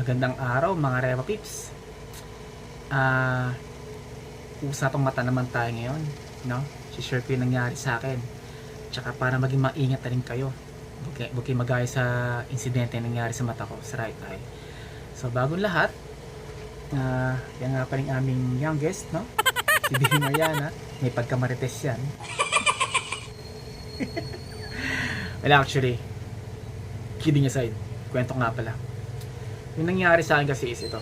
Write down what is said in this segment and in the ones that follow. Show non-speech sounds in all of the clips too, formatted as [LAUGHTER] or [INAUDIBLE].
Magandang araw mga Reva Pips. Ah, usapang mata naman tayo ngayon, no? Si-share ko yung nangyari sa akin. Tsaka para maging maingat na rin kayo. Huwag kayo magaya sa insidente na nangyari sa mata ko, sa right eye. So, bagong lahat, ah, yan nga pa rin aming youngest, no? Si Bibi Mariana. May pagkamarites yan. [LAUGHS] well, actually, kidding aside, kwento nga pala. Yung nangyari sa akin kasi is ito.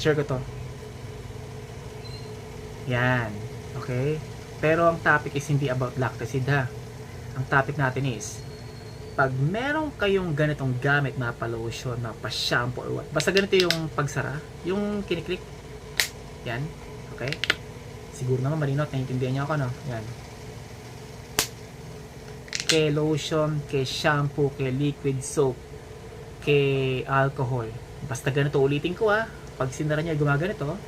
Share ko to. Yan. Okay? Pero ang topic is hindi about lacticid ha. Ang topic natin is pag meron kayong ganitong gamit na pa-lotion, na pa-shampoo or what. Basta ganito yung pagsara. Yung kiniklik. Yan. Okay? Siguro naman malinaw at naiintindihan niyo ako, no? Yan. Kay lotion, kay shampoo, kay liquid soap, kay alcohol. Basta ganito ulitin ko ah. Pag sinara niya gumaganito,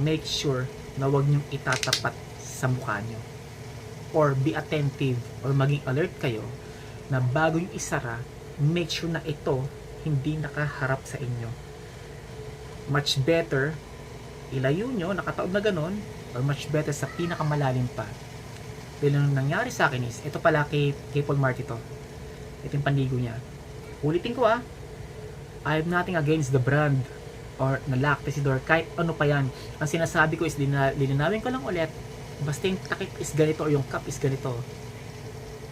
make sure na huwag niyong itatapat sa mukha niyo. Or be attentive or maging alert kayo na bago yung isara, make sure na ito hindi nakaharap sa inyo. Much better, ilayo nyo, nakataob na ganon, or much better sa pinakamalalim pa. Dahil nangyari sa akin is, ito pala kay, kay Paul Marty to. Ito yung panligo niya. Ulitin ko ah, I have nothing against the brand or na Lactacid or kahit ano pa yan. Ang sinasabi ko is lina, lilinawin ko lang ulit, basta yung takip is ganito or yung cup is ganito,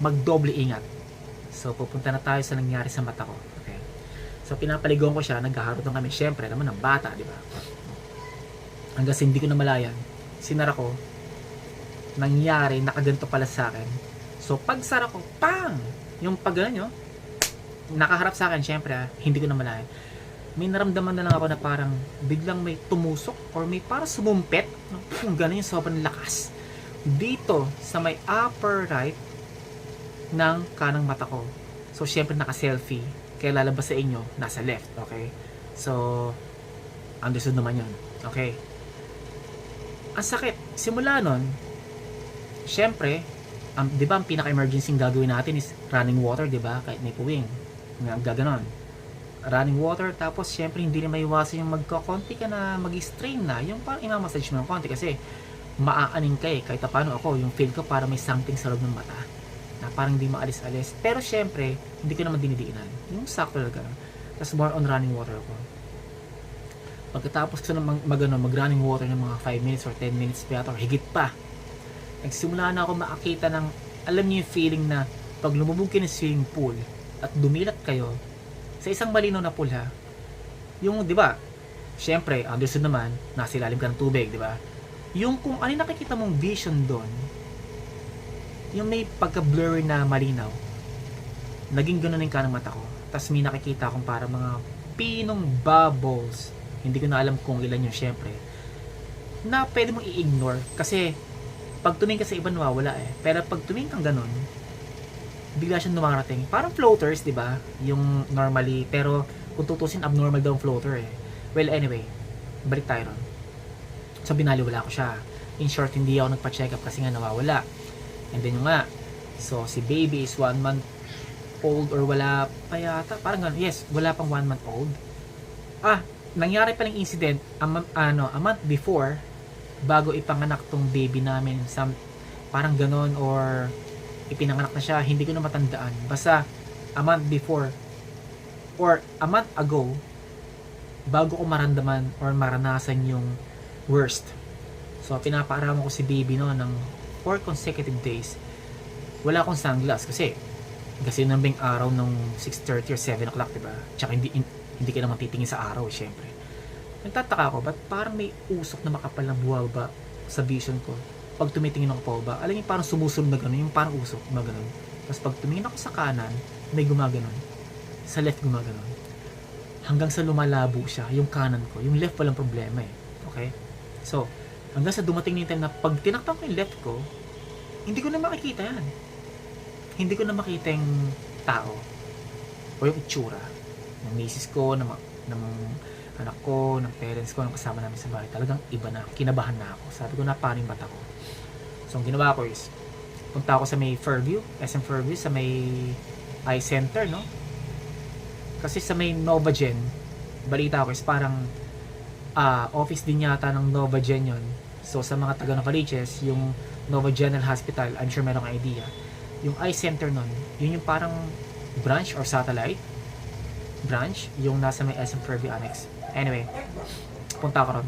magdoble ingat. So, pupunta na tayo sa nangyari sa mata ko. Okay. So, pinapaligon ko siya, naghaharot kami. Siyempre, naman ng bata, di ba? Hanggang hindi ko na malayan, sinara ko, nangyari, nakaganto pala sa akin. So, pag sara ko, pang! Yung pag gano'n nyo, nakaharap sa akin, syempre, ah, hindi ko na malayan. May naramdaman na lang ako na parang biglang may tumusok or may parang sumumpet. Yung gano'n yung sobrang lakas. Dito, sa may upper right ng kanang mata ko. So, syempre, naka-selfie. Kaya lalabas sa inyo, nasa left. Okay? So, understood naman yun. Okay? Ang sakit. Simula nun, syempre, ang, di ba ang pinaka-emergency gagawin natin is running water, di ba? Kahit may puwing. Gaganon. Running water, tapos syempre hindi na maiwasan yung magkakonti ka na mag-strain na. Yung parang imamassage mo ng konti kasi maaaning ka eh. Kahit pa paano ako, yung feel ko para may something sa loob ng mata. Na parang hindi maalis-alis. Pero syempre, hindi ko naman dinidiinan. Yung sakto talaga. Tapos more on running water ako. Pagkatapos ko na mag, mag, ano, mag-running water ng mga 5 minutes or 10 minutes pa or higit pa, nagsimula na ako makakita ng, alam niyo yung feeling na pag lumubog kayo ng swimming pool at dumilat kayo sa isang malinaw na pool ha, yung, di ba, syempre, understood naman, nasa ilalim ka ng tubig, di ba? Yung kung ano nakikita mong vision doon, yung may pagka-blurry na malinaw, naging ganun yung kanang mata ko. Tapos may nakikita akong para mga pinong bubbles. Hindi ko na alam kung ilan yun, syempre. Na pwede mong i-ignore. Kasi, pag tumingin ka sa iba, nawawala eh. Pero pag tumingin kang ganun, bigla siyang dumarating. Parang floaters, di ba? Yung normally, pero kung tutusin, abnormal daw ang floater eh. Well, anyway, balik tayo ron. So, binaliwala ko siya. In short, hindi ako nagpa-check up kasi nga nawawala. And then yung nga, so si baby is one month old or wala pa yata, parang ganun. Yes, wala pang one month old. Ah, nangyari pa ng incident a ano, a month before bago ipanganak tong baby namin. Some, parang ganun or ipinanganak na siya, hindi ko na matandaan. Basta a month before or a month ago bago ko maramdaman or maranasan yung worst. So, pinapaaraman ko si baby no ng 4 consecutive days. Wala akong sunglass kasi kasi nambing araw ng 6.30 or 7 o'clock, diba? Tsaka hindi, hindi ka naman titingin sa araw, syempre. Nagtataka ako, ba't parang may usok na makapal na buwal ba sa vision ko? Pag tumitingin ako pa ba, alam niyo parang sumusunod na gano'n, yung parang usok, gumaganon. Tapos pag tumingin ako sa kanan, may gumaganon. Sa left gumaganon. Hanggang sa lumalabo siya, yung kanan ko. Yung left walang problema eh. Okay? So, hanggang sa dumating yung time na pag tinakpan ko yung left ko, hindi ko na makikita yan. Hindi ko na makita yung tao o yung itsura ng misis ko, ng, ng anak ko, ng parents ko, ng kasama namin sa bahay. Talagang iba na. Kinabahan na ako. Sabi ko na paano yung mata ko. So, ang ginawa ko is, punta ako sa may Fairview, SM Fairview, sa may eye center, no? Kasi sa may Novagen, balita ko is parang ah, office din yata ng Novagen yon. So sa mga taga Novaliches, yung Nova General Hospital, I'm sure merong idea. Yung eye center nun, yun yung parang branch or satellite branch, yung nasa may SM Fairview Annex. Anyway, punta ako ron.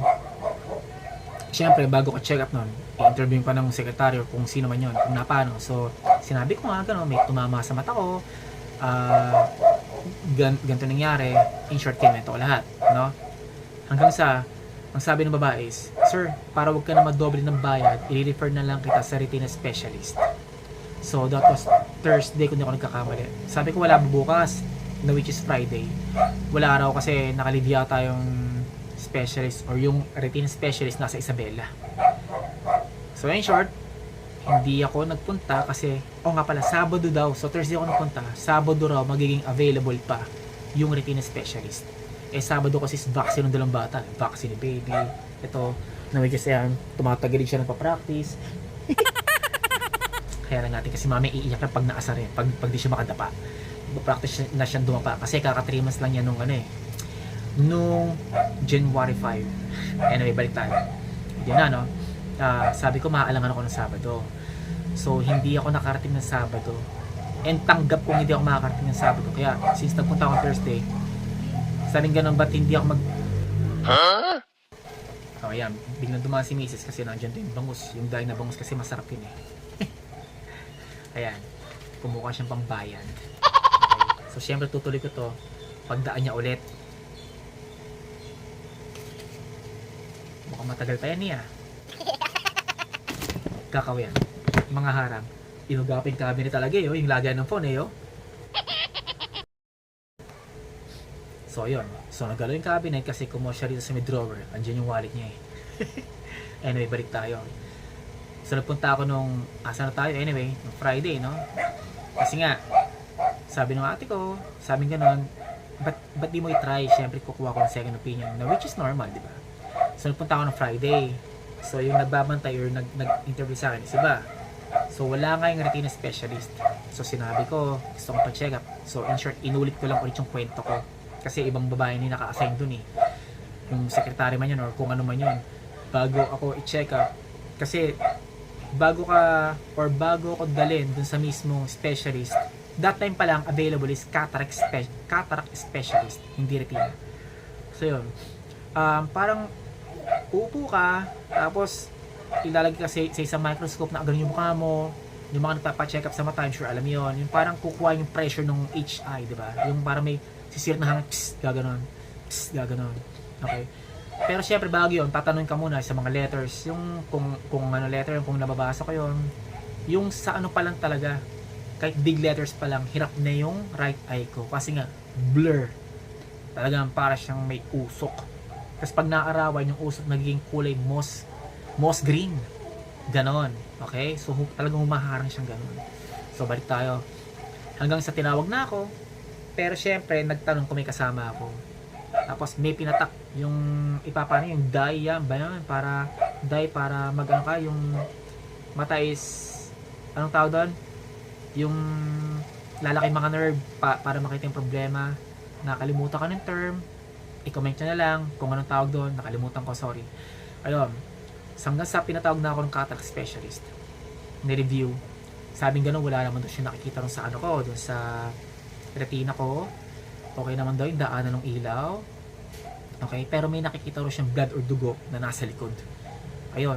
Siyempre, bago ko check up nun, i-interview pa ng sekretaryo kung sino man yun, kung napano. So, sinabi ko nga gano'n, may tumama sa mata ko, gan ganito nangyari, in short, kinento ko lahat, no? Hanggang sa, ang sabi ng babae is, Sir, para wag ka na madoble ng bayad, i-refer na lang kita sa retina specialist. So, that was Thursday kung di ako nagkakamali. Sabi ko, wala bubukas, na which is Friday. Wala raw kasi nakalive yata yung specialist or yung retina specialist nasa Isabela. So, in short, hindi ako nagpunta kasi, oh nga pala, Sabado daw. So, Thursday ako nagpunta. Sabado raw magiging available pa yung retina specialist. Eh, Sabado kasi is vaccine ng dalawang bata. Vaccine ni baby. Ito, na is yan, tumatagalig siya ng pa-practice. [LAUGHS] Kaya lang natin kasi mami iiyak na pag naasar eh, pag, pag di siya makadapa. Practice na siyang dumapa kasi kaka 3 months lang yan nung ano eh, nung January 5. Anyway, balik tayo. Yun na no, Ah, sabi ko maaalangan ako ng Sabado. So, hindi ako nakarating ng Sabado. And tanggap kong hindi ako makakarating ng Sabado. Kaya, since nagpunta ako Thursday, saling ganun ba't hindi ako mag... Oh, ayan. Biglang dumaan si Mrs. kasi nandiyan din bangus. Yung dahil na bangus kasi masarap yun eh. [LAUGHS] ayan. Kumuha siyang pambayan. Okay. So, syempre tutuloy ko to. Pagdaan niya ulit. Mukhang matagal pa yan niya. Kakaw yan. Mga harang. Inugapin cabinet talaga eh, oh. yung lagyan ng phone eh. Oh. So, yun. So, nagalo yung cabinet kasi kumuha siya rito sa may drawer. Andiyan yung wallet niya eh. [LAUGHS] anyway, balik tayo. So, nagpunta ako nung, asa na tayo? Anyway, nung Friday, no? Kasi nga, sabi ng ate ko, sabi gano'n, ba't, ba't di mo i-try? Siyempre, kukuha ko ng second opinion, na which is normal, di ba? So, nagpunta ako ng Friday. So, yung nagbabantay or nag, nag-interview sa akin is iba. So, wala nga yung retina specialist. So, sinabi ko, gusto kong pa-check up. So, in short, inulit ko lang ulit yung kwento ko. Kasi ibang babae ni naka-assign dun eh. Yung secretary man yun or kung ano man yun. Bago ako i-check up. Kasi, bago ka or bago ko dalhin dun sa mismong specialist, that time pa lang available is cataract, spe- cataract specialist, hindi retina. So, yun. Um, parang uupo ka, tapos ilalagay ka sa, sa isang microscope na ganun yung mukha mo, yung mga nagpapa-check up sa mata, I'm sure alam yun. Yung parang kukuha yung pressure ng HI, di ba? Yung parang may sisir na hangin, psst, gaganon, psst, gaganon. Okay? Pero syempre bago yun, tatanungin ka muna sa mga letters, yung kung, kung ano letter, kung nababasa ko yun, yung sa ano pa lang talaga, kahit big letters pa lang, hirap na yung right eye ko. Kasi nga, blur. Talagang para siyang may usok. Kasi pag naarawan, yung usok nagiging kulay moss, moss green. Ganon. Okay? So, talagang humaharang siyang ganon. So, balik tayo. Hanggang sa tinawag na ako. Pero syempre, nagtanong kung may kasama ako. Tapos may pinatak yung ipapano yung dye yan ba yun? Para dye para mag ano ka yung mata is anong tawag doon? Yung lalaki mga nerve pa, para makita yung problema. Nakalimutan ka ng term. I-comment na lang kung anong tawag doon. Nakalimutan ko, sorry. Ayun. Hanggang sa pinatawag na ako ng cataract specialist. Ni-review. Sabing ganun, wala naman doon siya nakikita rin sa ano ko, doon sa retina ko. Okay naman daw yung daanan ng ilaw. Okay, pero may nakikita rin siyang blood or dugo na nasa likod. Ayun.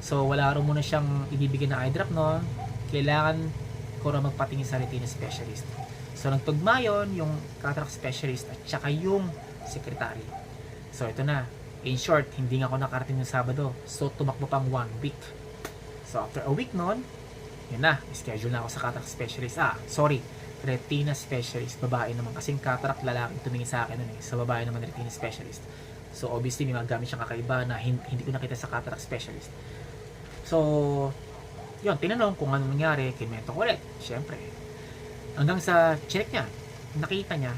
So, wala rin muna siyang ibibigay na eye drop noon. Kailangan ko rin magpatingin sa retina specialist. So, nagtugma yun, yung cataract specialist at saka yung secretary. So, ito na. In short, hindi nga ako nakarating ng Sabado. So, tumakbo pang one week. So, after a week noon, yun na, schedule na ako sa cataract specialist. Ah, sorry, retina specialist, babae naman. Kasing cataract lalaki tumingin sa akin nun eh. Sa babae naman retina specialist. So, obviously, may mga siyang kakaiba na hin- hindi ko nakita sa cataract specialist. So, yun, tinanong kung ano nangyari, kinwento ko ulit, syempre. Hanggang sa check niya, nakita niya,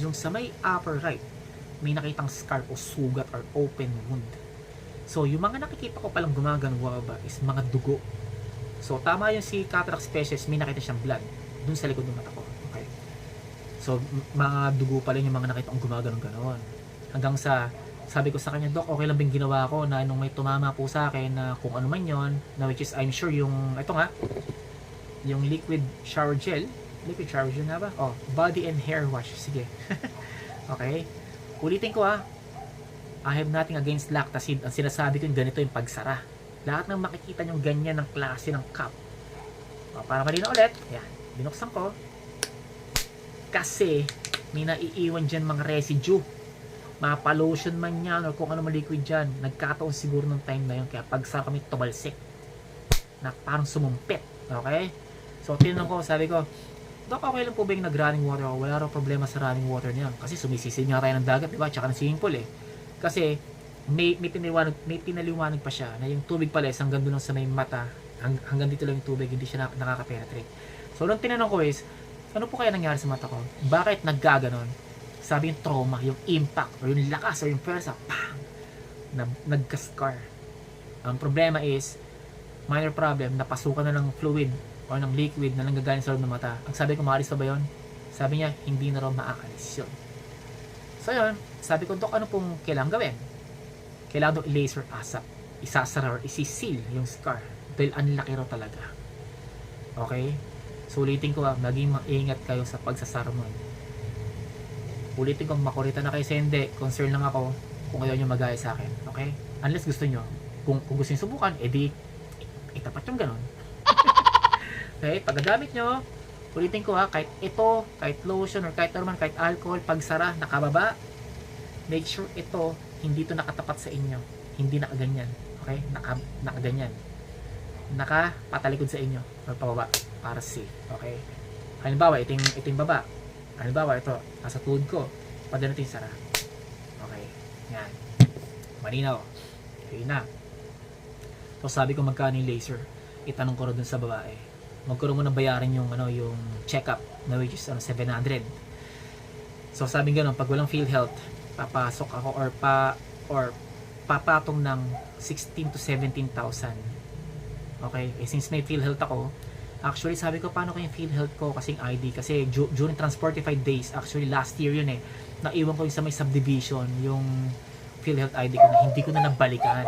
yung sa may upper right, may nakitang scar o sugat or open wound. So, yung mga nakikita ko palang gumaganawa ba is mga dugo. So, tama yung si cataract specialist, may nakita siyang blood dun sa likod ng mata ko. Okay. So, mga dugo pala yung mga nakita kong gumaganon ganon. Hanggang sa, sabi ko sa kanya, Dok, okay lang bang ginawa ko na nung may tumama po sa akin na kung ano man yon na which is I'm sure yung, ito nga, yung liquid shower gel, liquid shower gel na ba? Oh, body and hair wash. Sige. [LAUGHS] okay. Ulitin ko ah, I have nothing against lactacid. Ang sinasabi ko yung ganito yung pagsara. Lahat ng makikita nyo ganyan ng klase ng cup. O, para malina ulit, yan, binuksan ko. Kasi, may naiiwan dyan mga residue. Mapa-lotion man yan or kung ano man liquid dyan. Nagkataon siguro ng time na yun. Kaya pagsara kami tumalsik. Na parang sumumpit. Okay? So, tinanong ko, sabi ko, Dok, okay lang po ba yung nag-running water ako? Wala raw problema sa running water niya. Kasi sumisisid nga tayo ng dagat, di ba? Tsaka ng swimming pool eh. Kasi may, may, pinaliwanag, may pinaliwanag pa siya na yung tubig pala is hanggang doon lang sa may mata, hang, hanggang dito lang yung tubig, hindi siya na, nakaka-penetrate. So, nung tinanong ko is, ano po kaya nangyari sa mata ko? Bakit naggaganon? Sabi yung trauma, yung impact, or yung lakas, or yung pwersa, pang! Na, nagka-scar. Ang problema is, minor problem, napasukan na ng fluid or ng liquid na nanggagaling sa loob ng mata. Ang sabi ko, maalis pa ba yun? Sabi niya, hindi na raw maaalis yun. So yun, sabi ko, Dok, ano pong kailangan gawin? Kailangan daw i-laser asap. Isasara or isisil yung scar. Dahil ang laki raw talaga. Okay? So ulitin ko, ah, maging maingat kayo sa pagsasara mo. Ulitin ko, makurita na kayo sa hindi. Concern lang ako kung ayaw nyo magaya sa akin. Okay? Unless gusto nyo. Kung, kung gusto nyo subukan, edi itapat yung ganon. Okay? Paggagamit nyo, ulitin ko ha, kahit ito, kahit lotion or kahit naman, kahit alcohol, pagsara, nakababa, make sure ito, hindi to nakatapat sa inyo. Hindi nakaganyan. Okay? Naka, nakaganyan. Nakapatalikod sa inyo. Or pababa. Para safe. Okay? Halimbawa, ito yung, ito yung baba. Halimbawa, ito, nasa tuhod ko. Pwede natin sara. Okay. Yan. Malinaw. Okay na. So sabi ko magkano yung laser. Itanong ko rin dun sa babae. Magkaroon mo ng bayaran yung ano yung check-up na which is ano 700. So sabi gano'n, pag walang field health, papasok ako or pa or papatong ng 16 to 17,000. Okay, eh, since may field health ako, actually sabi ko paano ko yung field health ko kasing ID kasi du- during transportified days, actually last year yun eh, naiwan ko yung sa may subdivision yung field health ID ko na hindi ko na nabalikan.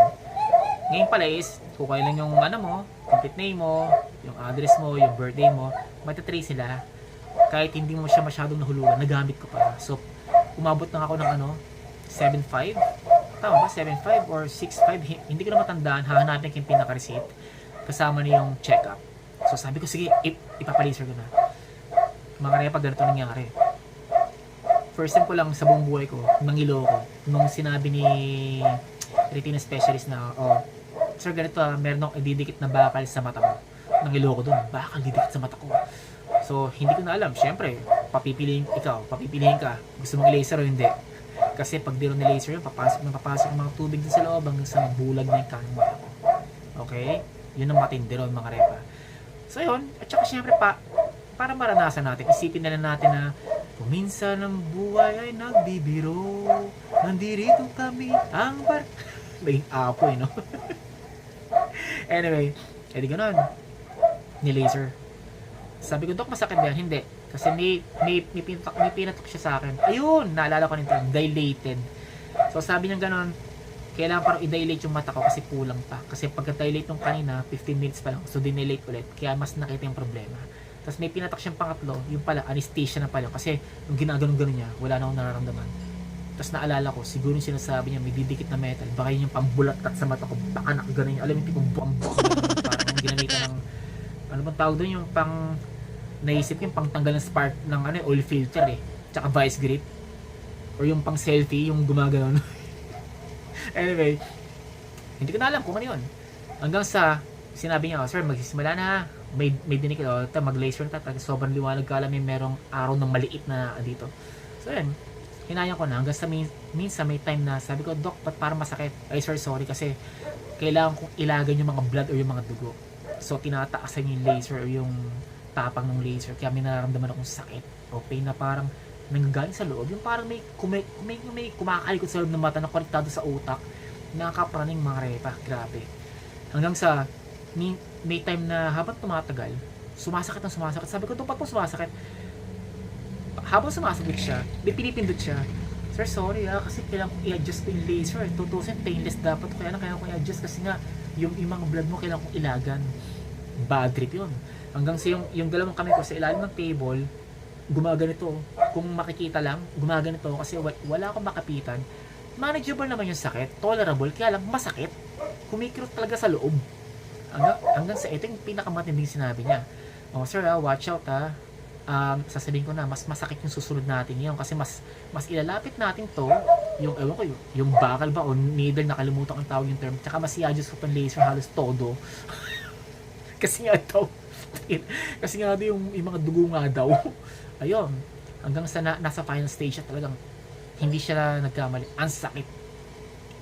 Ngayon pala is, kukuha lang yung ano mo, complete name mo, yung address mo, yung birthday mo, matatrace sila. Kahit hindi mo siya masyadong nahulugan, nagamit ko pa. So, umabot na ako ng ano, 7.5. Tama ba? 7.5 or 6.5? Hi- Hindi ko na matandaan. Hahanapin ko yung pinaka-receipt. Kasama na yung check-up. So, sabi ko, sige, ip- ipapalaser ko na. Mga kaya pag ganito nangyari. First time ko lang sa buong buhay ko, nangilo ko, nung sinabi ni retina specialist na, oh, sir, ganito ah, meron akong ididikit na bakal sa mata mo. Nangilo ko dun, bakal didikit sa mata ko. So, hindi ko na alam. Siyempre, papipiliin ikaw, papipiliin ka. Gusto mong i-laser o hindi. Kasi pag di rin ni-laser yun, papasok na papasok ang mga tubig din sa loob hanggang sa mabulag na yung kanang mata ko. Okay? Yun ang matindi ron, mga repa. So, yun. At saka siyempre pa, para maranasan natin, isipin na lang natin na kung minsan ang buhay ay nagbibiro, nandirito kami ang bar... [LAUGHS] May apo eh, no? [LAUGHS] anyway, edi ganun. Ni-laser. Sabi ko, Dok, masakit ba yan? Hindi. Kasi may, may, may, pinatok, may pinatok siya sa akin. Ayun, naalala ko nito, dilated. So sabi niya ganun, kailangan parang i-dilate yung mata ko kasi kulang pa. Kasi pagka-dilate nung kanina, 15 minutes pa lang. So dinilate ulit. Kaya mas nakita yung problema. Tapos may pinatak siyang pangatlo, yung pala, anesthesia na pala. Kasi nung ginaganon-ganon niya, wala na akong nararamdaman. Tapos naalala ko, siguro yung sinasabi niya, may didikit na metal. Baka yun yung pambulatat sa mata ko. Baka nakaganon niya. Alam mo tipong buwang-buwang. [LAUGHS] parang yung ginamitan ng, ano bang tawag doon, yung pang, naisip ko yung pang tanggal ng spark ng ano, oil filter eh. Tsaka vice grip. Or yung pang selfie, yung gumaganon. [LAUGHS] anyway, hindi ko na alam kung ano yun. Hanggang sa, sinabi niya, sir, magsisimula na. May, may dinikit, oh, ta, mag-laser na talaga. Sobrang liwanag ka alam, may merong araw ng maliit na dito. So, yun. Hinayang ko na hanggang sa min, minsan may time na sabi ko, Doc, ba't parang masakit? Ay, sir, sorry kasi kailangan kong ilagan yung mga blood or yung mga dugo. So, tinataasan yung laser or yung tapang ng laser. Kaya may nararamdaman akong sakit o pain na parang nanggagaling sa loob. Yung parang may, kumay, may, may kumakalikot sa loob ng mata na konektado sa utak. Nakakapraning mga repa. Grabe. Hanggang sa may, may time na habang tumatagal, sumasakit ang sumasakit. Sabi ko, pa po sumasakit. habang sumasagot siya, di pinipindot siya. Sir, sorry ah, kasi kailangan kong i-adjust ko yung laser. Tutusin, painless dapat. Kaya lang kailangan kong i-adjust kasi nga, yung, yung blood mo kailangan kong ilagan. Bad trip yun. Hanggang sa yung, yung dalawang kamay ko sa ilalim ng table, gumaganito. Kung makikita lang, gumaganito kasi wa- wala akong makapitan. Manageable naman yung sakit, tolerable, kaya lang masakit. Kumikirot talaga sa loob. Hanggang, hanggang sa ito yung pinakamatinding sinabi niya. Oh, sir, ah, watch out ah. Um, sasabihin ko na, mas masakit yung susunod natin ngayon kasi mas mas ilalapit natin to, yung, ewan ko, yung, yung bakal ba o needle, nakalimutan ko tawag yung term, tsaka mas i-adjust laser halos todo. [LAUGHS] kasi nga daw, [LAUGHS] kasi nga daw yung, yung mga dugo nga daw. [LAUGHS] Ayun, hanggang sa na, nasa final stage siya talagang hindi siya nagkamali. Ang sakit.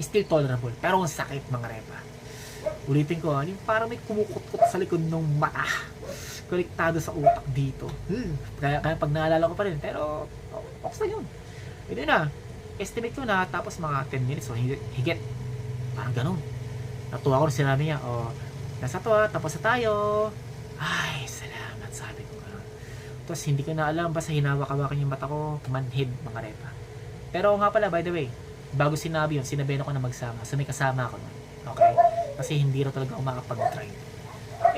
Still tolerable, pero ang sakit mga repa. Ulitin ko, ah, yung parang may kumukutkot sa likod ng mata. Konektado sa utak dito. Hmm. Kaya, kaya pag naalala ko pa rin, pero oh, okay na yun. Ito na. Estimate ko na tapos mga 10 minutes o higit. higit. Parang ganun. Natuwa ko rin sinabi niya, oh, nasa to ah, tapos na tayo. Ay, salamat, sabi ko ganun. Tapos hindi ko na alam, basta hinawak-hawakan yung mata ko, manhid mga repa. Pero nga pala, by the way, bago sinabi yun, sinabihan ako na magsama. So may kasama ako nun. Okay? Kasi hindi rin talaga ako makapag-drive.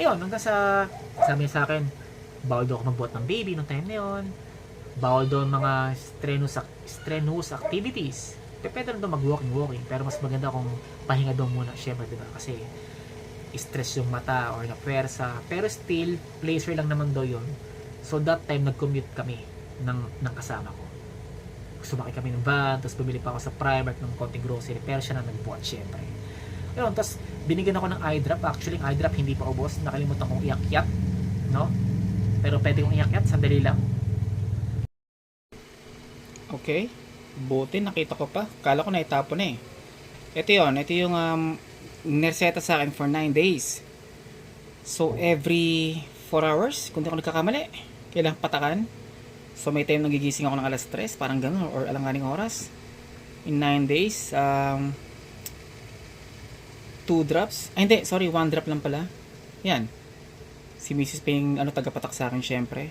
Ayun, hanggang sa, sabi sa akin, bawal daw ako magbuhat ng baby nung time na yun. Bawal daw mga strenuous, strenuous activities. P- Pwede rin daw mag-walking-walking. Pero mas maganda kung pahinga daw muna. Siyempre, di ba? Kasi stress yung mata or na pwersa. Pero still, pleasure lang naman daw yun. So that time, nag-commute kami ng, ng kasama ko. Sumakay kami ng van, tapos bumili pa ako sa Primark ng konting grocery. Pero siya na nagbuhat, syempre. Yun, tapos binigyan ako ng eye drop. Actually, yung eye drop hindi pa ubos. Nakalimutan kong iakyat. No? Pero pwede kong iakyat. Sandali lang. Okay. Buti, nakita ko pa. Kala ko na itapon na eh. Ito yun. Ito yung um, nerseta sa akin for 9 days. So, every 4 hours, kung di ako nagkakamali, kailangan patakan. So, may time nagigising ako ng alas 3, parang ganun, or alanganing oras. In 9 days, um, 2 drops. Ay, hindi, sorry, 1 drop lang pala. Yan. Si Mrs. Ping, ano, tagapatak sa akin, syempre.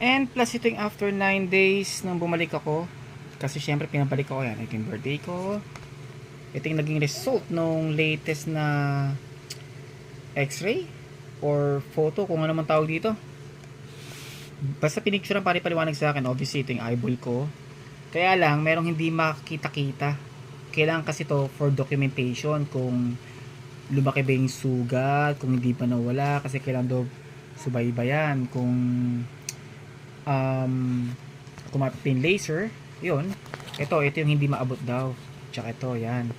And plus ito yung after 9 days nang bumalik ako. Kasi syempre pinabalik ako yan. Ito yung birthday ko. Ito yung naging result nung latest na x-ray or photo kung ano man tawag dito. Basta pinicture ang pari-paliwanag sa akin. Obviously ito yung eyeball ko. Kaya lang merong hindi makita-kita. Kailangan kasi to for documentation kung lumaki ba yung sugat, kung hindi pa nawala kasi kailangan daw subaybayan kung um, kumapit yung laser, yun. Ito, ito yung hindi maabot daw. Tsaka ito, yan.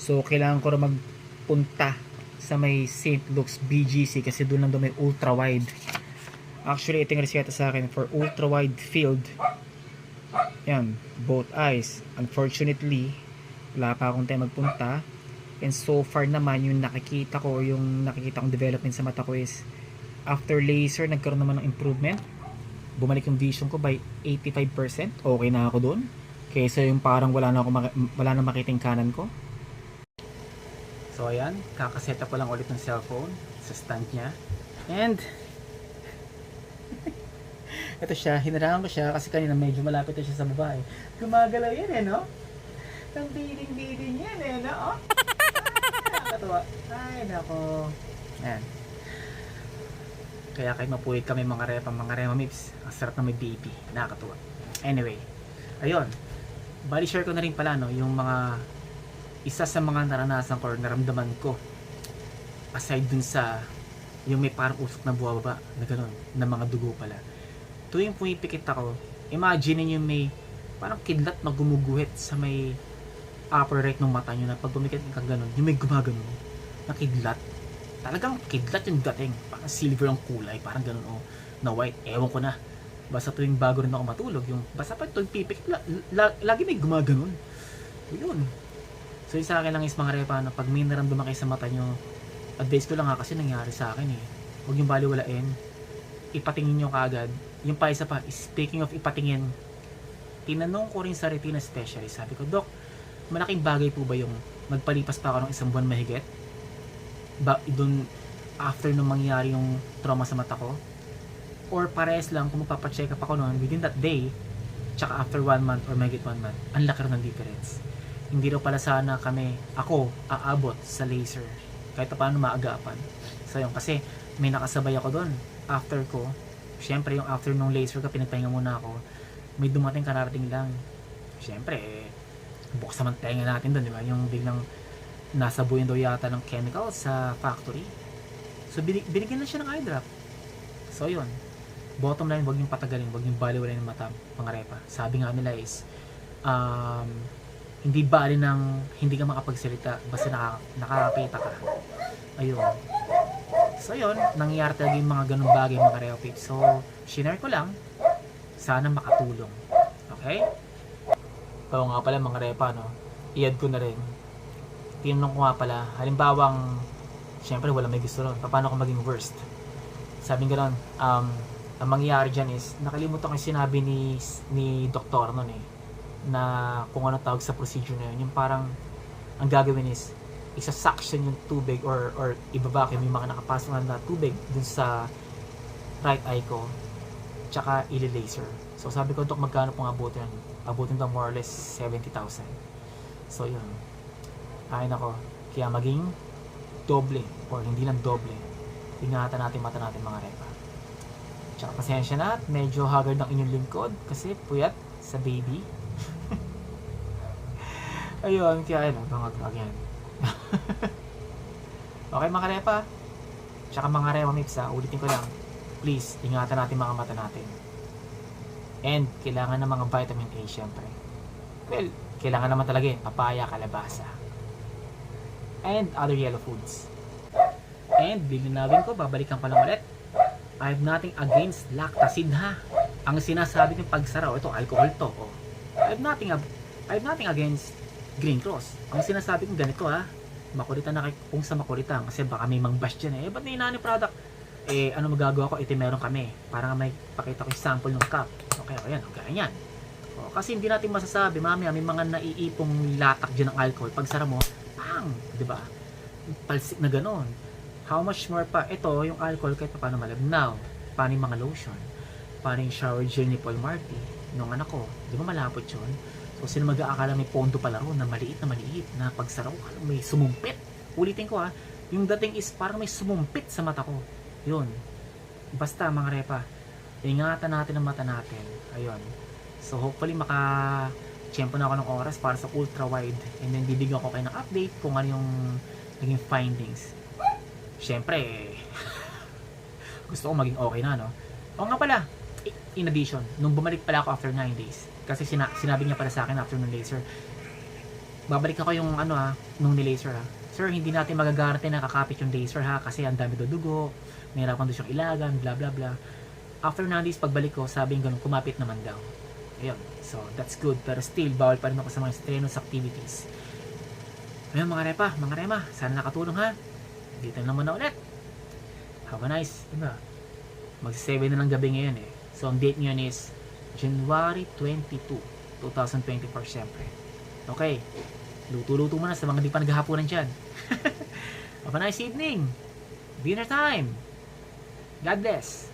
So, kailangan ko rin magpunta sa may St. Luke's BGC kasi doon lang daw may ultra wide. Actually, ito yung reseta sa akin for ultra wide field. Yan, both eyes. Unfortunately, wala pa akong time magpunta. And so far naman, yung nakikita ko, yung nakikita kong development sa mata ko is after laser, nagkaroon naman ng improvement bumalik yung vision ko by 85%. Okay na ako doon. Kaysa yung parang wala na ako wala na makiting kanan ko. So ayan, kakaseta ko lang ulit ng cellphone sa stand niya. And [LAUGHS] ito siya, hinarangan ko siya kasi kanina medyo malapit siya sa babae. Gumagalaw yan eh, no? Ang biling-biling yan eh, no? Oh. Nakakatawa. Ay, nako. Ayan. Kaya kayo mapuwid kami mga repa, mga rema mips. Ang sarap na may baby. Nakakatuwa. Anyway, ayun. Bali share ko na rin pala no, yung mga isa sa mga naranasan ko or naramdaman ko aside dun sa yung may parang usok na buwababa na gano'n, na mga dugo pala. Tuwing pumipikit ako, imagine niyo may parang kidlat na gumuguhit sa may upper right ng mata nyo na pag pumikit ka gano'n, yung may gumagano'n na kidlat talagang kidlat yung dating. Parang silver ang kulay, parang ganun oh, na white. Ewan ko na. Basta tuwing bago rin ako matulog, yung basta pa tuwing pipik, la, la, lagi may gumaganon. Yun. So yung sa akin lang is mga repa na pag may naramdaman kayo sa mata nyo, advice ko lang ha kasi nangyari sa akin eh. Huwag yung baliwalain. Ipatingin nyo kaagad. Yung pa isa pa, speaking of ipatingin, tinanong ko rin sa retina specialist. Sabi ko, Dok, malaking bagay po ba yung magpalipas pa ako ng isang buwan mahigit? ba doon after nung mangyari yung trauma sa mata ko? Or pares lang kung magpapacheck up ako noon within that day tsaka after one month or may one month ang laki ng difference. Hindi daw pala sana kami ako aabot sa laser. Kahit pa paano maagapan. So yun kasi may nakasabay ako doon after ko syempre yung after nung laser ka pinagpahinga muna ako. May dumating kararating lang. Syempre eh, bukas naman tenga natin doon di ba? Yung biglang nasabuyan daw yata ng chemical sa factory. So binig- binigyan na siya ng eye drop. So yun. Bottom line wag yung patagalin wag yung baliwalain ng mata mga repa. Sabi nga nila is um, hindi bali ng hindi ka makapagsalita basta nakaka- nakakakita ka. Ayun. So yun. Nangyayari talaga yung mga ganung bagay mga repa. So shinare ko lang. Sana makatulong. Okay oo nga pala mga repa no? I-add ko na rin. Tinanong ko nga pala halimbawang syempre wala may gusto ron. Paano ko maging worst? Sabi nga um, ang mangyayari dyan is, nakalimutan ko yung sinabi ni, ni doktor nun eh, na kung ano tawag sa procedure na yun, yung parang, ang gagawin is, isa-suction yung tubig or, or ibabakim yung mga nakapasok na tubig dun sa right eye ko, tsaka ili-laser. So sabi ko, Dok, magkano pong abutin? Abutin daw more or less 70,000. So yun. Ay nako, kaya maging doble or hindi lang doble. Ingatan natin mata natin mga repa. Tsaka pasensya na at medyo haggard ang inyong lingkod kasi puyat sa baby. [LAUGHS] Ayun, kaya ano, bangag [LAUGHS] again. okay mga repa. Tsaka mga repa mips ha, ulitin ko lang. Please, ingatan natin mga mata natin. And, kailangan ng mga vitamin A syempre. Well, kailangan naman talaga eh, papaya, kalabasa. And other yellow foods. And, bilinawin ko, babalikan ko lang ulit. I have nothing against lactacid ha. Ang sinasabi ng pagsara, oh, ito alcohol to. Oh. I have nothing I have nothing against Green Cross. Ang sinasabi ko ganito ha. Makulitan na kay kung sa makulitan kasi baka may mangbash dyan eh. Ba't nani product? Eh, ano magagawa ko? Ito meron kami. Para may pakita ko sample ng cup. Okay, o yan, o ganyan. O, kasi hindi natin masasabi, mami, may mga naiipong latak dyan ng alcohol. Pag sara mo, pang! Ba? Palsik na ganon. How much more pa? Ito, yung alcohol, kahit pa paano malabnaw. Paano yung mga lotion? Paano yung shower gel ni Paul Marty? Nung anak ko, di ba malapot yun? So, sino mag-aakala may pondo pala ro na maliit na maliit na pagsara ko, may sumumpit. Ulitin ko ha, yung dating is parang may sumumpit sa mata ko. Yun. Basta mga repa, ingatan natin ang mata natin. Ayun. So, hopefully maka tiyempo na ako ng oras para sa ultra wide and then bibigyan ko kayo ng update kung ano yung naging findings. Siyempre, [LAUGHS] gusto ko maging okay na, no? O nga pala, in addition, nung bumalik pala ako after 9 days, kasi sina- sinabi niya pala sa akin after nung laser, babalik ako yung ano ha, nung ni-laser ha. Sir, hindi natin magagarante na kakapit yung laser ha, kasi ang dami daw dugo, mahirapan doon siyang ilagan, bla bla bla. After 9 days, pagbalik ko, sabi yung ganun, kumapit naman daw. Ayun, so that's good, pero still, bawal pa rin ako sa mga strenuous activities. Ayun mga repa, mga rema, sana nakatulong ha. Dito na muna ulit. Have a nice, ano, mag-7 na ng gabi ngayon eh. So, ang date ngayon is January 22, 2024 syempre. Okay, luto-luto muna sa mga di pa naghahaponan dyan. [LAUGHS] Have a nice evening. Dinner time. God bless.